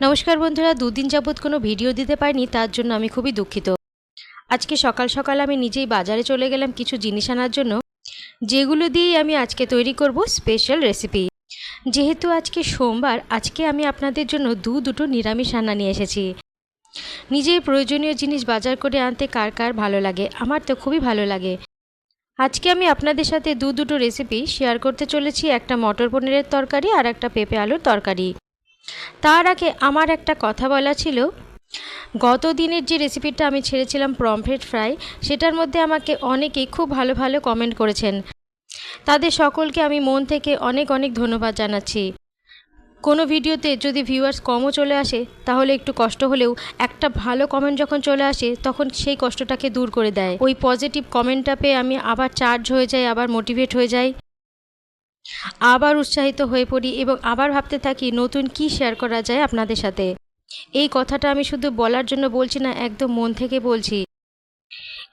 নমস্কার বন্ধুরা, দুদিন যাবৎ কোনো ভিডিও দিতে পারিনি, তার জন্য আমি খুবই দুঃখিত। আজকে সকাল সকাল আমি নিজেই বাজারে চলে গেলাম কিছু জিনিস আনার জন্য, যেগুলো দিয়েই আমি আজকে তৈরি করব স্পেশাল রেসিপি। যেহেতু আজকে সোমবার, আজকে আমি আপনাদের জন্য দু দুটো নিরামিষ আনা নিয়ে এসেছি। নিজের প্রয়োজনীয় জিনিস বাজার করে আনতে কার কার ভালো লাগে, আমার তো খুবই ভালো লাগে। আজকে আমি আপনাদের সাথে দু দুটো রেসিপি শেয়ার করতে চলেছি, একটা মটর পনিরের তরকারি আর একটা পেঁপে আলুর তরকারি। তার আগে আমার একটা কথা বলা ছিল। গত দিনের যে রেসিপিটা আমি ছেড়েছিলাম প্রমফ্রেট ফ্রাই, সেটার মধ্যে আমাকে অনেকেই খুব ভালো ভালো কমেন্ট করেছেন। তাদের সকলকে আমি মন থেকে অনেক অনেক ধন্যবাদ জানাচ্ছি। কোনো ভিডিওতে যদি ভিউয়ার্স কমও চলে আসে, তাহলে একটু কষ্ট হলেও একটা ভালো কমেন্ট যখন চলে আসে, তখন সেই কষ্টটাকে দূর করে দেয়। ওই পজিটিভ কমেন্টটা পেয়ে আমি আবার চার্জ হয়ে যাই, আবার মোটিভেট হয়ে যাই। আবার উৎসাহিত হয়ে পড়ি এবং আবার ভাবতে থাকি নতুন কি শেয়ার করা যায় আপনাদের সাথে। এই কথাটা আমি শুধু বলার জন্য বলছি না, একদম মন থেকে বলছি।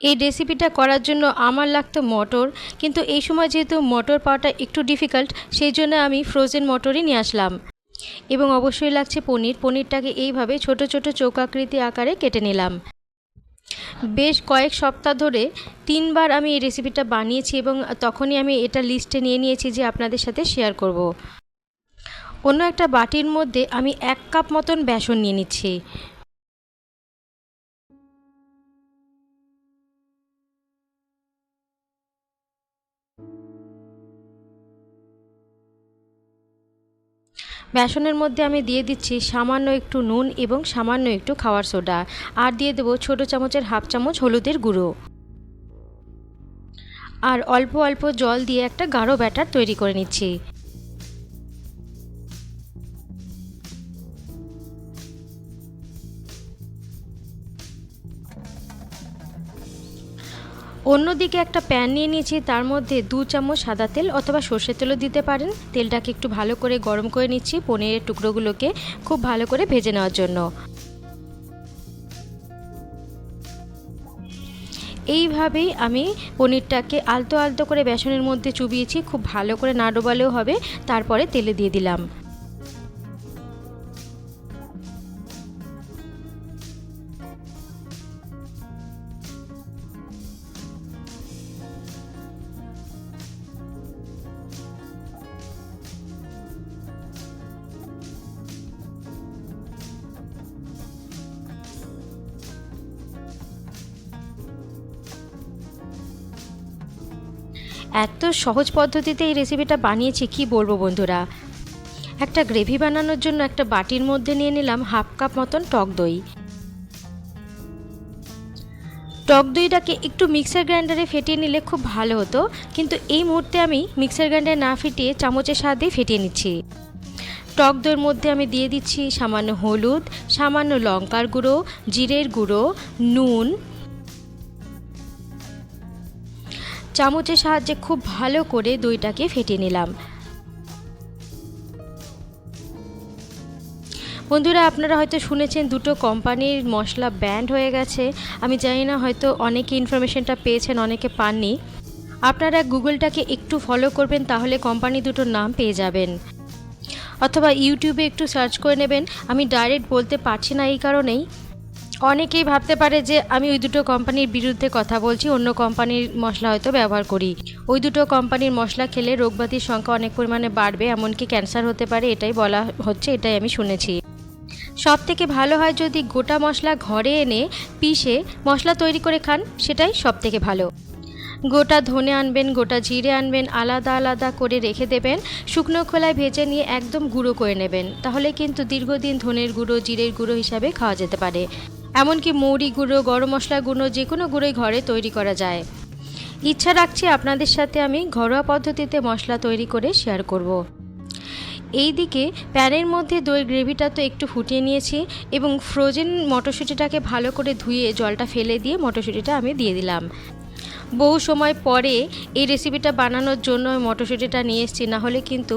এই রেসিপিটা করার জন্য আমার লাগতো মটর, কিন্তু এই সময় যেহেতু মটর পাওয়াটা একটু ডিফিকাল্ট সেই জন্য আমি ফ্রোজেন মটরই নিয়ে আসলাম। এবং অবশ্যই লাগছে পনির, পনিরটাকে এইভাবে ছোট ছোট চৌকাকৃতি আকারে কেটে নিলাম। বেশ কয়েক সপ্তাহ ধরে তিনবার আমি এই রেসিপিটা বানিয়েছি এবং তখনই আমি এটা লিস্টে নিয়ে নিয়েছি যে আপনাদের সাথে শেয়ার করব। অন্য একটা বাটির মধ্যে আমি এক কাপ মতন বেসন নিয়ে নিচ্ছি বেসনের মধ্যে আমি দিয়ে দিচ্ছি সামান্য একটু নুন এবং সামান্য একটু খাওয়ার সোডা। আর দিয়ে দেবো ছোটো চামচের হাফ চামচ হলুদের গুঁড়ো। আর অল্প অল্প জল দিয়ে একটা গাঢ় ব্যাটার তৈরি করে নিচ্ছি। অন্যদিকে একটা প্যান নিয়ে নিয়েছি, তার মধ্যে দু চামচ সাদা তেল অথবা সর্ষের তেলও দিতে পারেন। তেলটাকে একটু ভালো করে গরম করে নিচ্ছি পনিরের টুকরোগুলোকে খুব ভালো করে ভেজে নেওয়ার জন্য। এইভাবেই আমি পনিরটাকে আলতো আলতো করে বেসনের মধ্যে চুবিয়েছি, খুব ভালো করে না ডোবালেও হবে, তারপরে তেলে দিয়ে দিলাম। এত সহজ পদ্ধতিতে এই রেসিপিটা বানিয়েছি, কি বলব বন্ধুরা? একটা গ্রেভি বানানোর জন্য একটা বাটির মধ্যে নিয়ে নিলাম হাফ কাপ মতন টক দই। টক দইটাকে একটু মিক্সার গ্রাইন্ডারে ফেটিয়ে নিলে খুব ভালো হতো, কিন্তু এই মুহূর্তে আমি মিক্সার গ্রাইন্ডারে না ফেটিয়ে চামচের সাহায্যে ফেটিয়ে নিচ্ছি। টক দইয়ের মধ্যে আমি দিয়ে দিচ্ছি সামান্য হলুদ, সামান্য লঙ্কার গুঁড়ো, জিরের গুঁড়ো, নুন চামচের সাহায্যে খুব ভালো করে দইটাকে ফেটিয়ে নিলাম। বন্ধুরা, আপনারা হয়তো শুনেছেন দুটো কোম্পানির মশলা ব্যান্ড হয়ে গেছে। আমি জানি না, হয়তো অনেকে ইনফরমেশনটা পেয়েছেন, অনেকে পাননি। আপনারা গুগলটাকে একটু ফলো করবেন, তাহলে কোম্পানি দুটোর নাম পেয়ে যাবেন। অথবা ইউটিউবে একটু সার্চ করে নেবেন। আমি ডাইরেক্ট বলতে পারছি না এই কারণেই। অনেকেই ভাবতে পারে যে আমি ওই দুটো কোম্পানির বিরুদ্ধে কথা বলছি, অন্য কোম্পানির মশলা হয়তো ব্যবহার করি। ওই দুটো কোম্পানির মশলা খেলে রোগবাতির সংখ্যা অনেক পরিমাণে বাড়বে, এমনকি ক্যান্সার হতে পারে, এটাই বলা হচ্ছে, এটাই আমি শুনেছি। সব থেকে ভালো হয় যদি গোটা মশলা ঘরে এনে পিষে মশলা তৈরি করে খান, সেটাই সব থেকে ভালো। গোটা ধনে আনবেন, গোটা জিরে আনবেন, আলাদা আলাদা করে রেখে দেবেন, শুকনো খোলায় ভেজে নিয়ে একদম গুঁড়ো করে নেবেন। তাহলে কিন্তু দীর্ঘদিন ধনের গুঁড়ো, জিরের গুঁড়ো হিসাবে খাওয়া যেতে পারে। এমনকি মৌরি গুঁড়ো, গরম মশলা গুঁড়ো যে কোনো গুঁড়োই ঘরে তৈরি করা যায় ইচ্ছা রাখছি আপনাদের সাথে আমি ঘরোয়া পদ্ধতিতে মশলা তৈরি করে শেয়ার করব। এই দিকে প্যানের মধ্যে দই গ্রেভিটা তো একটু ফুটিয়ে নিয়েছি এবং ফ্রোজেন মটরশুঁটিটাকে ভালো করে ধুয়ে জলটা ফেলে দিয়ে মটরশুঁটিটা আমি দিয়ে দিলাম বহু সময় পরে এই রেসিপিটা বানানোর জন্য মটরশুঁটিটা নিয়ে এসেছি, নাহলে কিন্তু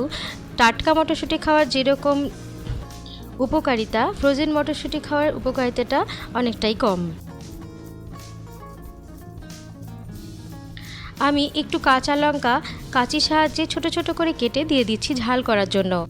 টাটকা মটরশুঁটি খাওয়ার যেরকম উপকারিতা, ফ্রোজেন মটরশুঁটি খাওয়ার উপকারিতাটা অনেকটাই কম। আমি একটু কাঁচা লঙ্কা, কাঁচির সাহায্যে ছোট ছোট করে কেটে দিয়ে দিচ্ছি ঝাল করার জন্য।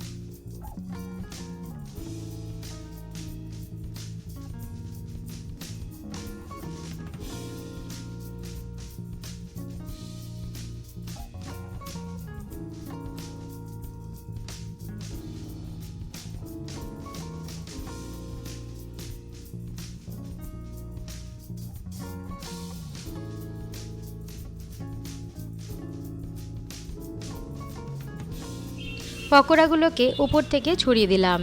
পকোড়াগুলোকে উপর থেকে ছড়িয়ে দিলাম।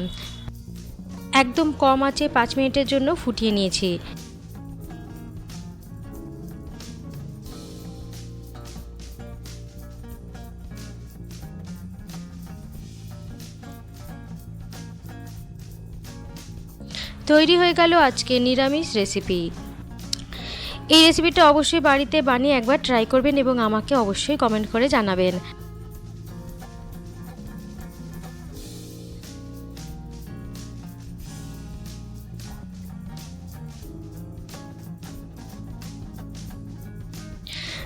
একদম কম আছে পাঁচ মিনিটের জন্য ফুটিয়ে নিয়েছি। তৈরি হয়ে গেল আজকে নিরামিষ রেসিপি এই রেসিপিটা অবশ্যই বাড়িতে বানিয়ে একবার ট্রাই করবেন এবং আমাকে অবশ্যই কমেন্ট করে জানাবেন।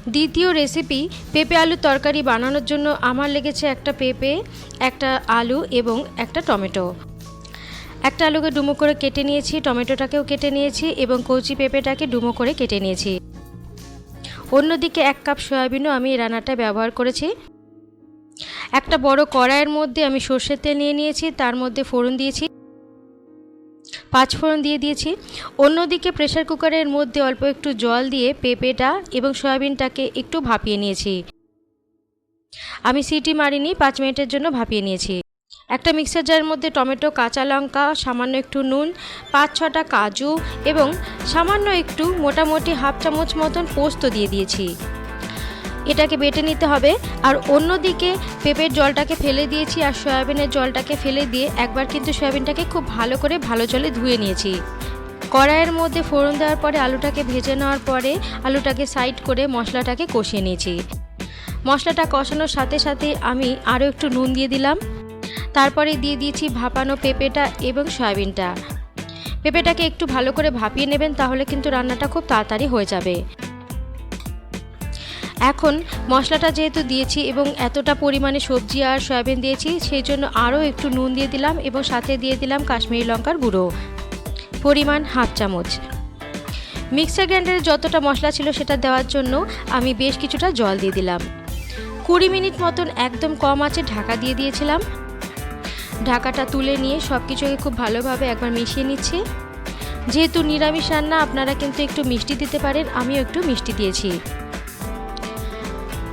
দ্বিতীয় রেসিপি পেঁপে আলুর তরকারি বানানোর জন্য আমার লেগেছে একটা পেঁপে, একটা আলু এবং একটা টমেটো। একটা আলুকে ডুমো করে কেটে নিয়েছি, টমেটোটাকেও কেটে নিয়েছি এবং কচি পেঁপেটাকে ডুমো করে কেটে নিয়েছি। অন্যদিকে এক কাপ সয়াবিনও আমি এই রান্নাটায় ব্যবহার করেছি। একটা বড় কড়াইয়ের মধ্যে আমি সর্ষের তেল নিয়ে নিয়েছি, তার মধ্যে ফোড়ন দিয়েছি। পাঁচ ফোড়ন দিয়ে দিয়েছি। অন্যদিকে প্রেশার কুকারের মধ্যে অল্প একটু জল দিয়ে পেঁপেটা এবং সয়াবিনটাকে একটু ভাপিয়ে নিয়েছি। আমি সিটি মারিনি, পাঁচ মিনিটের জন্য ভাপিয়ে নিয়েছি। একটা মিক্সার জারের মধ্যে টমেটো, কাঁচা লঙ্কা, সামান্য একটু নুন, পাঁচ, ছটা কাজু এবং সামান্য একটু মোটামুটি হাফ চামচ মতন পোস্ত দিয়ে দিয়েছি। এটাকে বেটে নিতে হবে। আর অন্যদিকে পেঁপের জলটাকে ফেলে দিয়েছি আর সয়াবিনের জলটাকে ফেলে দিয়ে একবার কিন্তু সয়াবিনটাকে খুব ভালো করে ভালো জলে ধুয়ে নিয়েছি। কড়াইয়ের মধ্যে ফোড়ন দেওয়ার পরে আলুটাকে ভেজে নেওয়ার পরে আলুটাকে সাইড করে মশলাটাকে কষিয়ে নিয়েছি। মশলাটা কষানোর সাথে সাথে আমি আরও একটু নুন দিয়ে দিলাম। তারপরে দিয়ে দিয়েছি ভাপানো পেঁপেটা এবং সয়াবিনটা। পেঁপেটাকে একটু ভালো করে ভাপিয়ে নেবেন তাহলে কিন্তু রান্নাটা খুব তাড়াতাড়ি হয়ে যাবে। এখন মশলাটা যেহেতু দিয়েছি এবং এতটা পরিমাণে সবজি আর সয়াবিন দিয়েছি, সেই জন্য আরও একটু নুন দিয়ে দিলাম এবং সাথে দিয়ে দিলাম কাশ্মীরি লঙ্কার গুঁড়ো। পরিমাণ হাফ চামচ। মিক্সার গ্রাইন্ডারে যতটা মশলা ছিল সেটা দেওয়ার জন্য আমি বেশ কিছুটা জল দিয়ে দিলাম। কুড়ি মিনিট মতন একদম কম আছে ঢাকা দিয়ে দিয়েছিলাম। ঢাকাটা তুলে নিয়ে সব কিছুকে খুব ভালোভাবে একবার মিশিয়ে নিচ্ছি। যেহেতু নিরামিষ রান্না, আপনারা কিন্তু একটু মিষ্টি দিতে পারেন, আমিও একটু মিষ্টি দিয়েছি।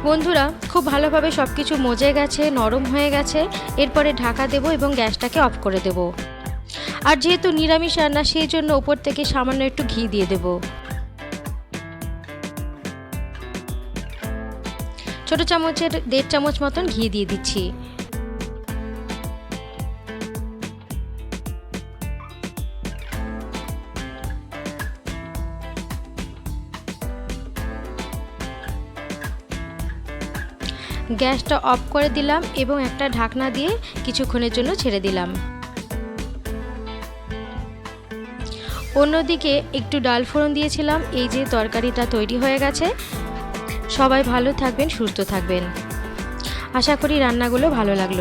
বন্ধুরা, খুব ভালোভাবে সব কিছু মজে গেছে, নরম হয়ে গেছে। এরপরে ঢাকা দেব এবং গ্যাসটাকে অফ করে দেব। আর যেহেতু নিরামিষ রান্না, সেই জন্য উপর থেকে সামান্য একটু ঘি দিয়ে দেব। ছোট চামচের, দেড় চামচ মতন ঘি দিয়ে দিচ্ছি। গ্যাসটা অফ করে দিলাম এবং একটা ঢাকনা দিয়ে কিছুক্ষণের জন্য ছেড়ে দিলাম। অন্যদিকে একটু ডাল ফোড়ন দিয়েছিলাম, এই যে তরকারিটা তৈরি হয়ে গেছে। সবাই ভালো থাকবেন, সুস্থ থাকবেন। আশা করি রান্নাগুলো ভালো লাগল।